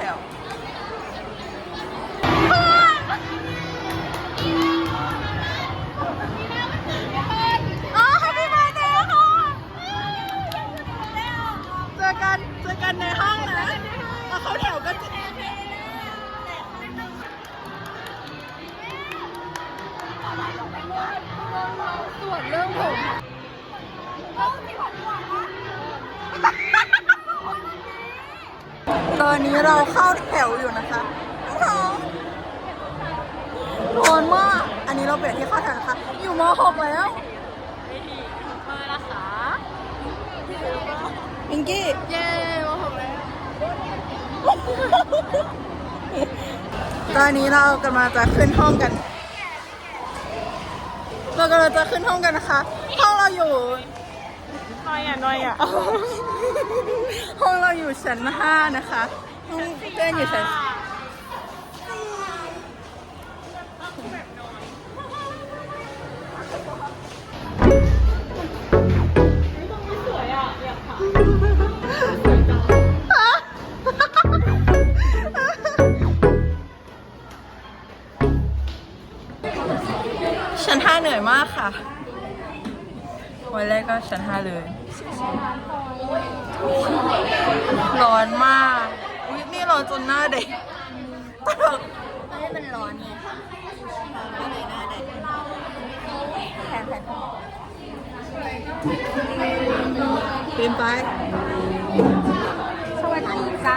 แถวอ๋อ Happy Birthday ค่ะเจอกันเจอกันในห้องนะเอาเขาแถวก็จะ ส่วนเรื่องผม ตอนนี้เราเข้าแถวอยู่นะคะร้อนมาก อันนี้เราเปลี่ยนที่เข้าแถวนะคะ อยู่ม .6 แล้วมาละคะอิงกี้ เย้มาหกแล้ว ตอนนี้เรากำลังจะขึ้นห้องกัน เรากำลังจะขึ้นห้องกันนะคะ ห้องเราอยู่น้อยอะน้อยอะ ห้องเราอยู่ชั้นห้านะคะห้องเพื่อนอยู่ชั้นชั้นห้าเหนื่อยมากค่ะ วันแรกก็ชั้นห้าเลย ร้อนมากอุ๊ยนี่ร้อนจนหน้าเด็กตลกไม่ได้เป็นร้อนไงก็เลยหน้าเด็กแทนแทนเป็นไปสวัสดีจ้า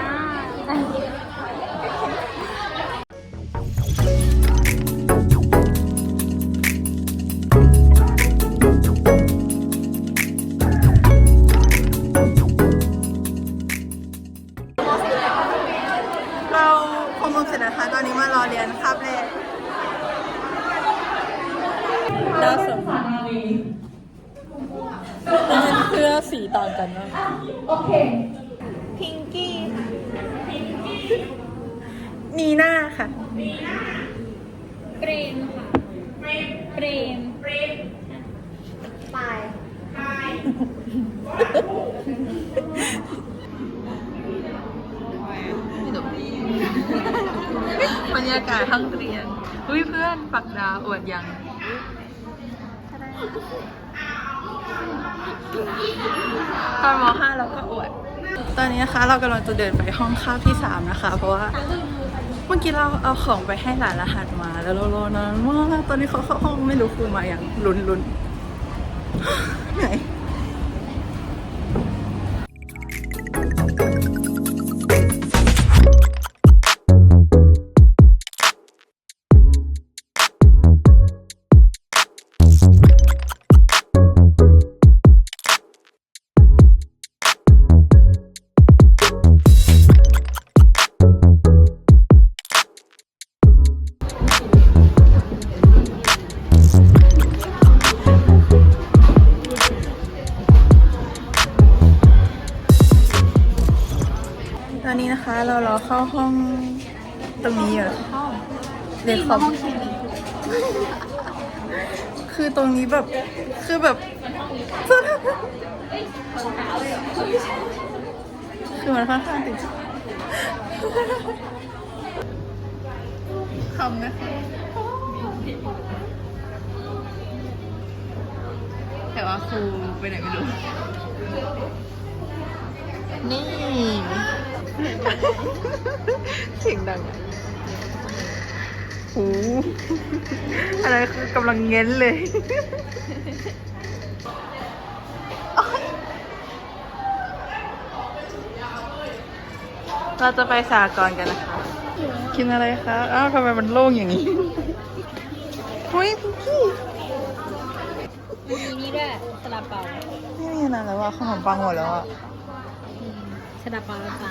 สีต่างกันมากพิงกี้นีน่าค่ะ เปรมค่ะเปรมปายบรรยากาศห้องเรียน อุ้ยเพื่อนปักดาวอวดยัง ตอนม .5 เราก็อวด ตอนนี้นะคะเรากำลังจะเดินไปห้องข้าวที่3นะคะ เพราะว่าเมื่อกี้เราเอาของไปให้หลานรหัสมา แล้วเรารอนานมากตอนนี้เขาเข้าห้องไม่รู้ครูมาอย่างลุ้นลุนเหนื่อย แบบคือแบบคือมันค่อนข้างติดคำนะคะแต่ว่าครูไปไหนไม่รู้ นี่เสียงดังอะ โอ้อะไรคือกำลังเง้นเลย เราจะไปสากรณ์กันนะคะ กินอะไรคะ อ้าวทำไมมันโล่งอย่างนี้เฮ้ยพี่มีนี่ด้วยซาลาเปาไม่มีอะไรแล้วว่าขนมปังหมดแล้วอะอืมซาลาเปาจ้า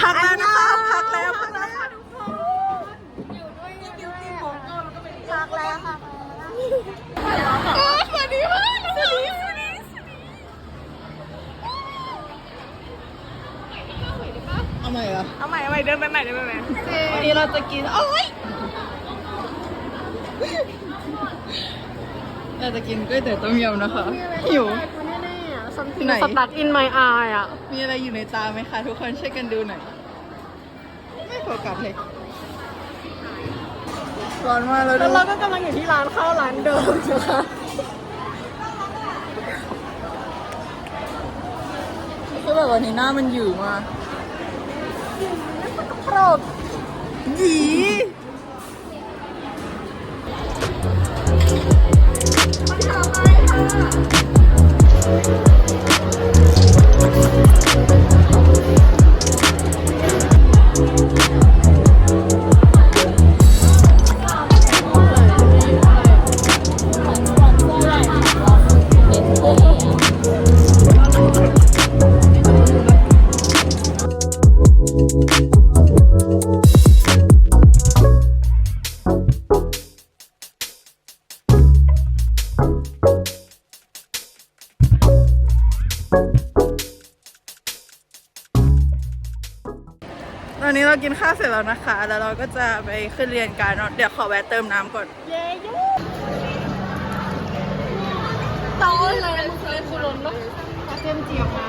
พักแล้วนะคะพักแล้วพักแล้วพักแล้วค่ะสวัสดีค่ะสวัสดีสวัสดีเอาใหม่เหรอเอาใหม่เอาใหม่เดินไปใหม่เดินไปใหม่วันนี้เราจะกินโอ้ยเราจะกินก๋วยเตี๋ยวต้มยำนะคะหิว แน่ๆอะไหนสตั๊กอินไมอายอะ มีอะไรอยู่ในตาไหมคะ ทุกคนช่วยกันดูหน่อย ไม่โฟกัสเลย ร้อนมากแล้วแล้วดูเราก็กำลังอยู่ที่ร้านข้าวร้านเดิมนะคะคือแบบวันนี้หน้ามันหยู่มากโปรดหยีต แล้วเราก็จะไปขึ้นเรียนการเนอะเดี๋ยวขอแวะเติมน้ำก่อนเย้ยูโตเลยมันเคยคุรนปะตาเทียมเจียวมา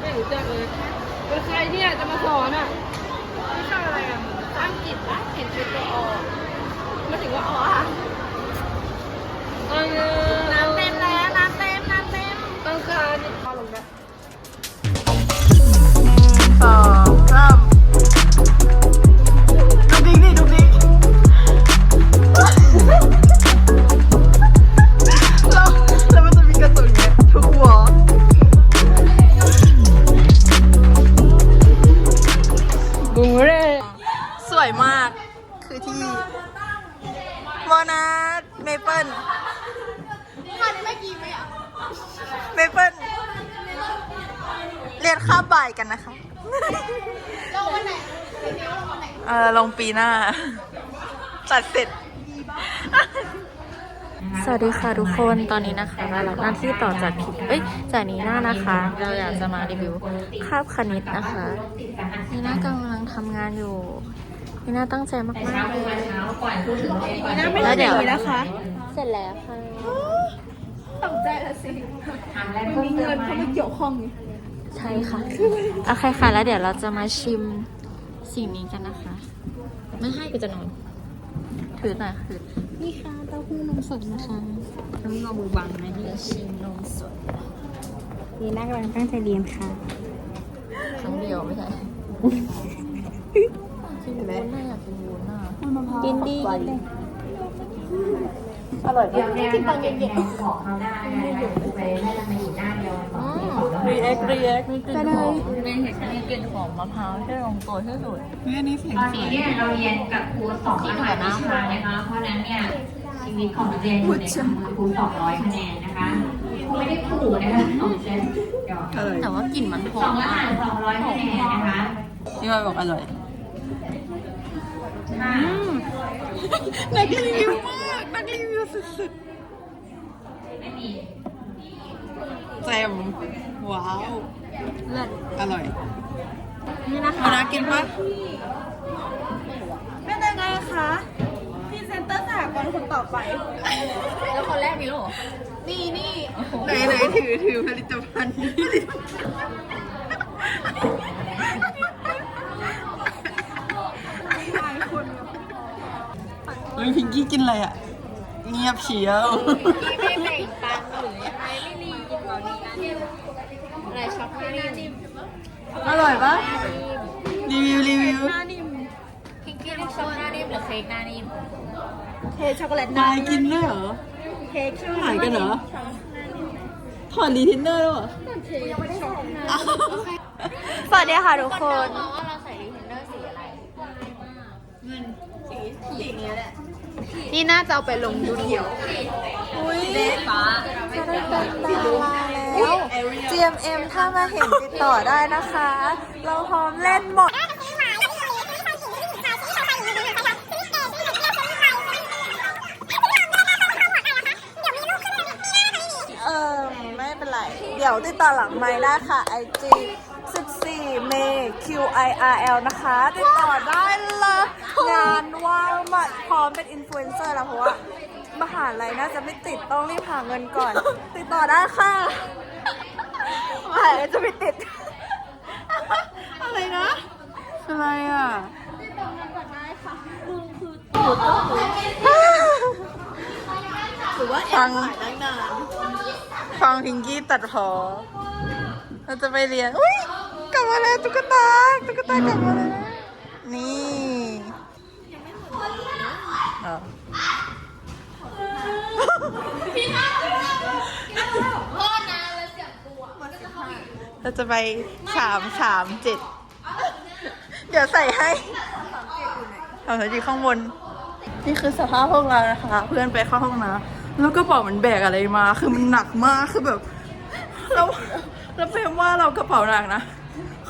ไม่รู้จักเลยเป็นใครเนี่ยจะมาสอนอะไม่ใช่อะไรอะอังกฤษนะเห็นเป็นตัวอมาถึงว่าอ๋ออะเต็ม วอนาทเมเปิลเมเปิลเรียนข้ามบ่ายกันนะคะเออลงปีหน้า ตัดเสร็จ สวัสดีค่ะทุกคนตอนนี้นะคะเรารับหน้าที่ต่อจากผิดเอ้ยจากนี้หน้านะคะ เราอยากจะมารีวิวคาบคณิตนะคะนี่หน้ากำลังทำงานอยู่ นี่หน้าตั้งใจมากๆเลยแล้วเดี๋ยวนะคะเสร็จแล้วค่ะตกใจละสิมีเงินเข้ามาเกี่ยวข้องนี่ใช่ค่ะโอเคค่ะแล้วเดี๋ยวเราจะมาชิมสิ่งนี้กันนะคะ ไม่ให้กูจะนอนถือหน่อยถือนี่ค่ะเต้าหู้นมสดนะคะน้ำนมมือบังนะนี่ชิมนมสดนี่น่ากำลังตั้งใจเรียนค่ะครั้งเดียวไม่ใช่ กินวุ้นน่ะอยากกินวุ้นน่ะกินดีกินดีอร่อยที่ตอนเย็นอืมรีแอครีแอคมีกลิ่นหอมในเห็นมีกลิ่นหอมมะพร้าวที่ลงตัวที่สุดนี่นี่เสียงตอนนี้เนี่ยเราเรียนกับครูสองมหาวิชานะคะเพราะฉะนั้นเนี่ยชีวิตของนักเรียนอยู่ในมือครูสองร้อยคะแนนนะคะครูไม่ได้ขู่นะคะเอาเช่นเดี๋ยวอร่อยแต่ว่ากลิ่นมันหสอองมรหัมากสสองร้อยคะแนนนะคะพี่วายบอกอร่อยค่ะ นักรีวิวมากนักรีวิวสุดไม่มีๆแจมว้าว เลิศอร่อยนี่นะมาคะนากินปะเป็นยังไงคะพรีเซนเตอร์สหกรณ์คนต่อไป แล้วคนแรกมีแล้วเหรอ นี่นี่ไหนไหนถือถือผลิตภัณฑ์เฮ้ยพิง กี้กินอะไรอะ เงียบเฉียว ไม่แบ่งปันหรือยังไงไม่รีกินแบบนี้อะไรช็อกโกแลตนิ่มอร่อยปะรีวิวรีวิวพิงกี้เลือกช็อกโกแลตนิ่มหรือเค้กหน้านิ่มเค้กช็อกโกแลตนายกินด้วยเหรอเค้กชื่อหายกันเหรอถอดรีเทนเนอร์แล้วเหรอสวัสดีค่ะทุกคน มองว่าเราใส่รีเทนเนอร์สีอะไรนี่น่าจะเอาไปลงดูเดี่ยวฟ้าแล้ว GMM ถ้ามาเห็นติดต่อได้นะคะ เราพร้อมเล่นหมดเออไม่เป็นไร เดี๋ยวติดต่อหลังไม้ได้ค่ะ IG 14 4เมย์ Q I R L นะคะ ติดต่อได้เลยงานว่างมากพร้อมเป็นอินฟลูเอนเซอร์แล้วเพราะว่ามหาลัยน่าจะไม่ติดต้องรีบหาเงินก่อน ติดต่อได้ค่ะมหาลัยจะไม่ติด อะไรนะอะไรอะหรือว่าแอบถ่ายตั้งนานฟังพิงกี้ตัดพอเราจะไปเรียนอุ้ยกลั บมาแล้วตุ๊กตาตุ๊กตากลับมาแล้วนี่อ๋อเราจะไปสามสามเจ็ดเดี๋ยวใส่ให้สามสามเจ็ดข้างบน นี่คือสภาพพวกเรานะคะ เพื่อนไปเข้าห้องน้ำแล้วก็บอกมันแบกอะไรมา คือมันหนักมากคือแบบแล้วแล้วเฟรมว่าเรากระเป๋าหนักนะ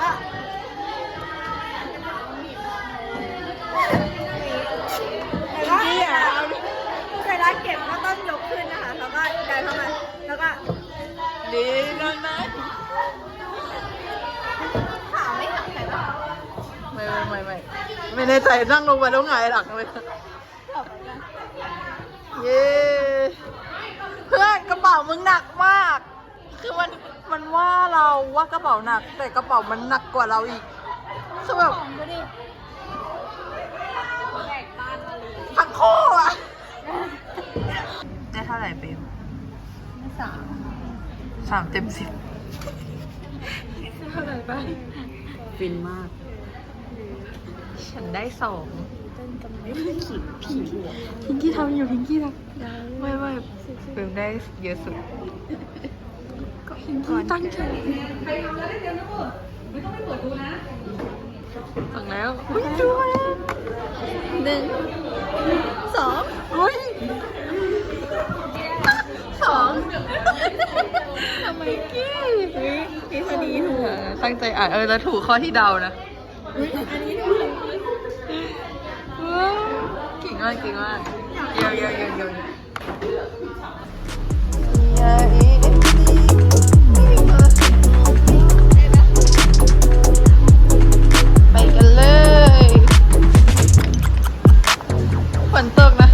ก่อนแล้วก็แล้วก็เวลาเก็บก็ต้องยกขึ้นนะคะ แล้วก็ดันเข้ามา แล้วก็ดีนั่นนะขาไม่หักใส่หรอไม่ไม่ไม่ไม่ไม่แน่ใจนั่งลงไปแล้วหงายหลังเลยเย้เพื่อนกระเป๋ามึงหนักมาก คือมัน มันว่าเราว่ากระเป๋าหนัก แต่กระเป๋ามันหนักกว่าเราอีกคือแบบทั้งคู่อะได้เท่าไหร่เปมสามสามเต็มสิบฟินมาก ฉันได้สองพิงกี้ทำอยู่พิงกี้ทำไม่ไม่เปมได้เยอะสุด พิงกี้ตั้งใจฟังแล้วอุ้ยดูแล้วหนึ่งสองอุ้ยสองทำไมกี้พี่คดีถูกตั้งใจอ่านเออแล้วถูกข้อที่เดานะอันนี้ถูกเก่งมากเก่งมากเยี่ยมเยี่ยมเยี่ยมเยี่ยม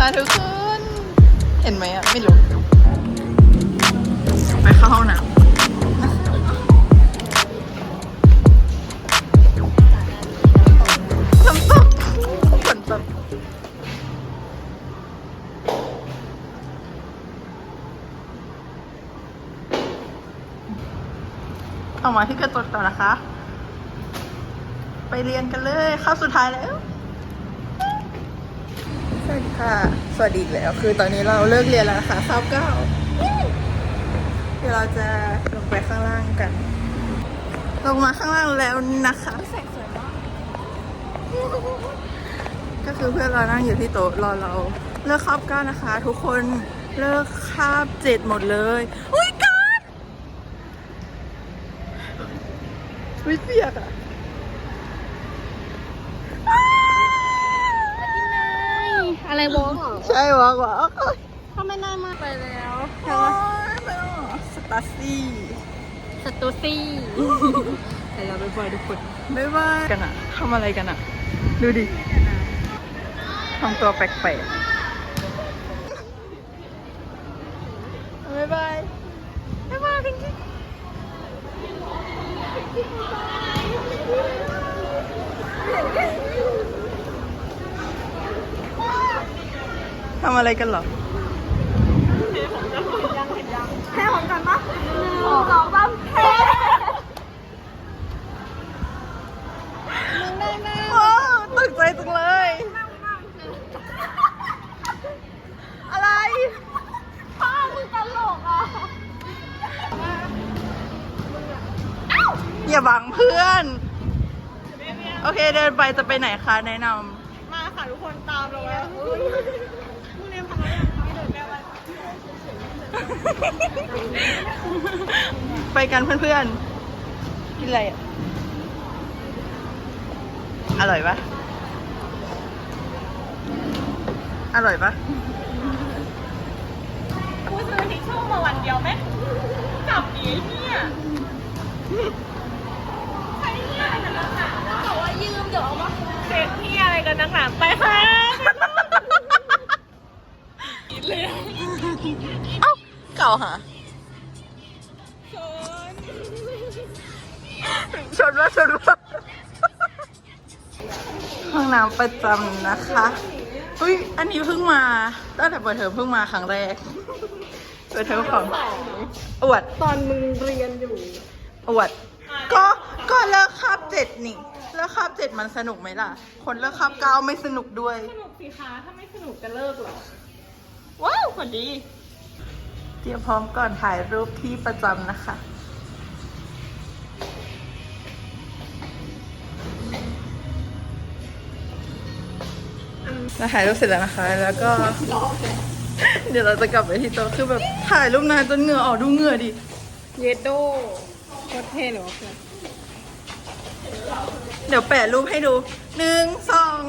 คะทุกคน เห็นไหมอะ ไม่รู้ ไปเข้าห้องน้ำน้ำตกฝนตกเอามาที่กระจกต่อนะคะ ไปเรียนกันเลยข้าวสุดท้ายแล้ว สวัสดีค่ะ สวัสดีอีกแล้ว คือตอนนี้เราเลิกเรียนแล้วนะคะข้าวเก้าเดี๋ยวเราจะลงไปข้างล่างกัน ลงมาข้างล่างแล้วนะคะแสงสวยมากก็คือเพื่อนเรานั่งอยู่ที่โต๊ะรอเรา เลิกคาบเก้านะคะ ทุกคนเลิกคาบเจ็ดหมดเลยอุ้ยการวิเปียกอะ วอล์กเหรอใช่วะวะถ้าไม่น่ามาไปแล้วโอ้ยไม่ต้องสตาร์ซี่สตูซี่แต่เราไปปล่อยทุกคนบ๊ายบายกันอะทำอะไรกันอะดูดิทำตัวแปลกๆ ทำอะไรกันหรอแค่ของกันปะหนึ่งสองสามแค่โอ้ตกใจจังเลย อะไรป้ามึงตลกอะอย่าบังเพื่อน โอเคเดินไปจะไปไหนคะ แนะนำ ไปกันเพื่อนๆ กินอะไรอะ อร่อยปะอร่อยปะกูซื้อทิชชู่มาวันเดียวไหมกลับหนีเนี่ยใครเนี่ยนักหนาวะบอกว่ายืมเดี๋ยวเอามาเซ็ตที่อะไรกันนักหนาไปค่ะเอ้าเก่าหาชนว่าชนว่าห้องน้ำประจำนะคะอุ้ยอันนี้เพิ่งมาตั้งแต่เปิดเทอมเพิ่งมาครั้งแรกเปิดเทอมของอวดตอนมึงเรียนอยู่อวด ก็ก็เลิกคาบเจ็ดนี่เลิกคาบเจ็ดมันสนุกไหมล่ะ คนเลิกคาบเก้าไม่สนุกด้วย สนุกสิคะถ้าไม่สนุกจะเลิกเหรอว้าวพอดีเตรียมพร้อมก่อนถ่ายรูปที่ประจำนะคะ เราถ่ายรูปเสร็จแล้วนะคะ แล้วก็ เดี๋ยวเราจะกลับไปที่โต๊ะคือแบบถ่ายรูปนานจนเหงื่อออกดูเหงื่อดิ เยดโดโคตรเท่เลยวะเพื่อนเดี๋ยวแปะรูปให้ดูหนึ่งสอง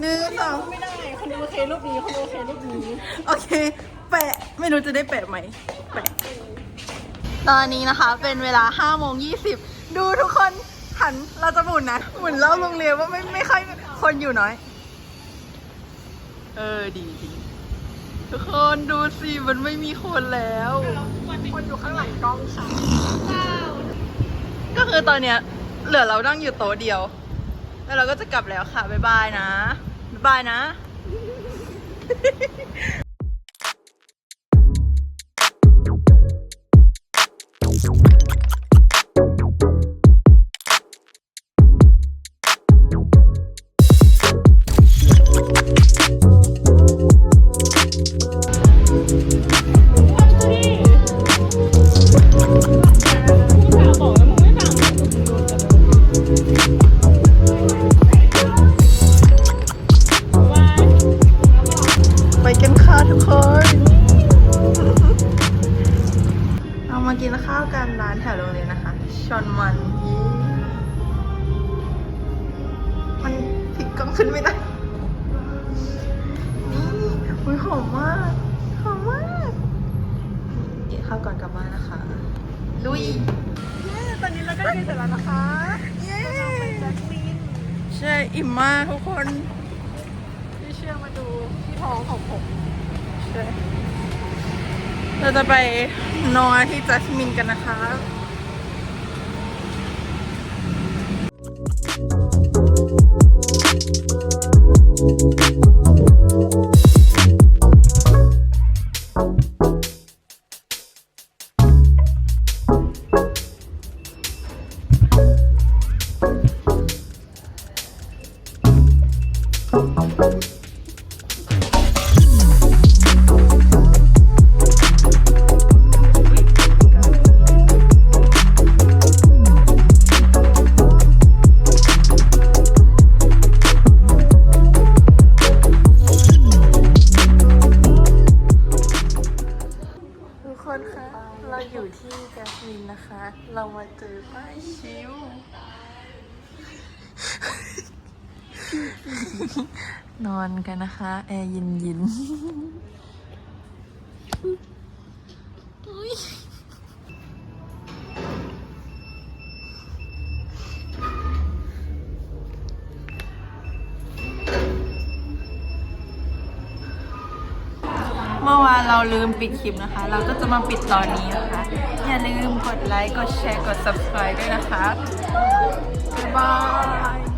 หนึ่งสองไม่ได้คนดูโอเครูปนี้คนดูโอเครูปนี้ โอเค แปะ ไม่รู้จะได้แปะไหมแปะ ตอนนี้นะคะเป็นเวลา5โมง20 ดูทุกคนหันเราจะหมุนนะ หมุนเล่าโรงเรียนว่าไม่ไม่ค่อยคนอยู่น้อย เออดีดีทุกคนดูสิมันไม่มีคนแล้ว คนอยู่ข้างหลังกล้องค่ะก็คือตอนเนี้ยเหลือเรานั่งอยู่โต๊ะเดียว แล้วเราก็จะกลับแล้วค่ะ บ๊ายบายนะ บ๊ายบายนะ ขึ้นไม่ได้ นี่อุ้ยหอมมาก หอมมากกินข้าวก่อนกลับบ้านนะคะ ลุยตอนนี้เราก็กินเสร็จแล้วนะคะ เย้แจ็คลีนใช่ อิ่มมากทุกคนที่เชื่อมาดูที่ท้องของผมใช่เราจะไปนอนที่จัสมินกันนะคะ นอนกันนะคะ แอร์เย็นเย็นเมื่อวานเราลืมปิดคลิปนะคะ เราก็จะมาปิดตอนนี้นะคะ อย่าลืมกดไลค์ กดแชร์ กด subscribe ด้วยนะคะ บ๊ายบาย